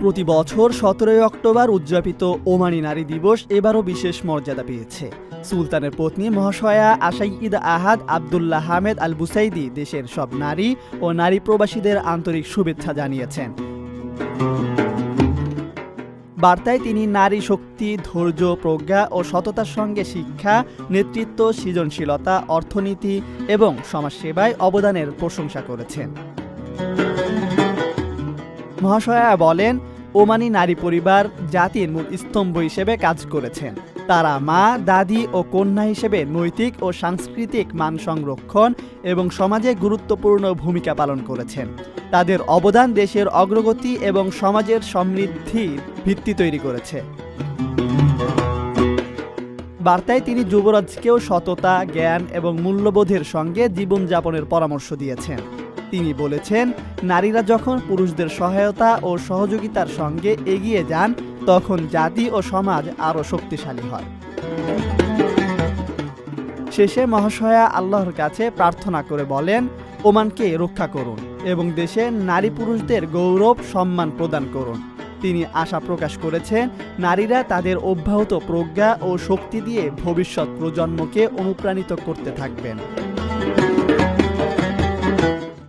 প্রতি বছর সতেরোই অক্টোবর উদযাপিত ওমানি নারী দিবস এবারও বিশেষ মর্যাদা পেয়েছে। সুলতানের পত্নী মহাশয়া আশাইদ আহাদ আবদুল্লাহ হামেদ আল বুসাইদি দেশের সব নারী ও নারী প্রবাসীদের আন্তরিক শুভেচ্ছা জানিয়েছেন। বার্তায় তিনি নারী শক্তি, ধৈর্য, প্রজ্ঞা ও সততার সঙ্গে শিক্ষা, নেতৃত্ব, সৃজনশীলতা, অর্থনীতি এবং সমাজসেবায় অবদানের প্রশংসা করেছেন। মহাশয়া বলেন ওমানি নারী পরিবার জাতির মূল স্তম্ভ হিসেবে কাজ করেছেন। তারা মা, দাদি ও কন্যা হিসেবে নৈতিক ও সাংস্কৃতিক মান সংরক্ষণ এবং সমাজে গুরুত্বপূর্ণ ভূমিকা পালন করেছেন। তাদের অবদান দেশের অগ্রগতি এবং সমাজের সমৃদ্ধির ভিত্তি তৈরি করেছে। বার্তায় তিনি যুবরাজকেও সততা, জ্ঞান এবং মূল্যবোধের সঙ্গে জীবনযাপনের পরামর্শ দিয়েছেন। তিনি বলেছেন, নারীরা যখন পুরুষদের সহায়তা ও সহযোগিতার সঙ্গে এগিয়ে যান, তখন জাতি ও সমাজ আরও শক্তিশালী হয়। শেষে মহাশয়া আল্লাহর কাছে প্রার্থনা করে বলেন, ওমানকে রক্ষা করুন এবং দেশে নারী পুরুষদের গৌরব, সম্মান প্রদান করুন। তিনি আশা প্রকাশ করেছেন, নারীরা তাদের অব্যাহত প্রজ্ঞা ও শক্তি দিয়ে ভবিষ্যৎ প্রজন্মকে অনুপ্রাণিত করতে থাকবেন।